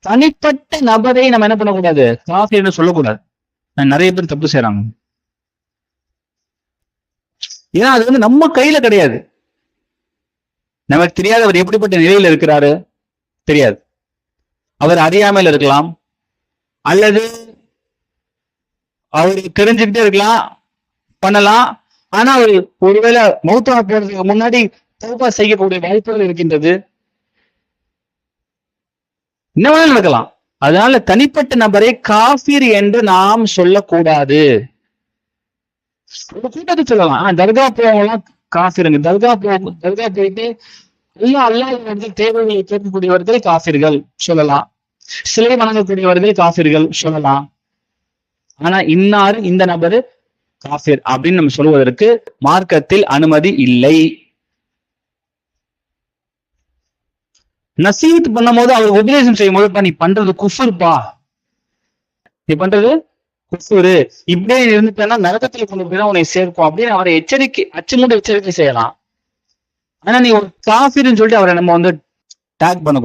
தனிப்பட்ட நபரை நம்ம என்ன பண்ணக்கூடாது? சொல்லக்கூடாது. நிறைய பேர் தப்பு செய்யறாங்க ஏன்னா அது வந்து நம்ம கையில கிடையாது. நமக்கு தெரியாது அவர் எப்படிப்பட்ட நிலையில இருக்கிறாரு. தெரியாது. அவர் அறியாமையில் இருக்கலாம். அல்லது அவர் தெரிஞ்சுக்கிட்டே இருக்கலாம். பண்ணலாம். ஆனா அவர் ஒருவேளை மௌத்தா போறதுக்கு முன்னாடி தௌபா செய்யக்கூடிய வாய்ப்புகள் இருக்கின்றது. என்ன வேணாலும் நடக்கலாம். அதனால தனிப்பட்ட நபரை காஃபிர் என்று நாம் சொல்லக்கூடாது. கூட்டத்தை சொல்லலாம். தர்கா போவங்கலாம் காஃபிருங்க தர்கா போ தர்கா போயிட்டு அல்லா அல்லாஹ் தேவைகளை கேட்கக்கூடியவர்கள் காஃபிர்கள் சொல்லலாம். சிலை வணங்கக்கூடியவர்கள் காஃபிர்கள் சொல்லலாம். ஆனா இன்னாரு இந்த நபரு காஃபிர் அப்படின்னு நம்ம சொல்வதற்கு மார்க்கத்தில் அனுமதி இல்லை. நசீத் பண்ணும்போது அவர் உபதேசம் செய்யும் போது நீ பண்றது குஃபுர்பா நீ பண்றது குஃபுரு. இப்படியே இருந்துட்டேன்னா நரகத்துல கொண்டு போய் தான் உன்னை சேர்க்கும். அப்படின்னு அவரை எச்சரிக்கை அச்சுமூட்டு எச்சரிக்கை செய்யலாம். ஆனா நீ ஒரு காஃபிர்னு சொல்லிட்டு அவரை நம்ம வந்து டேக் பண்ணக்கூடாது.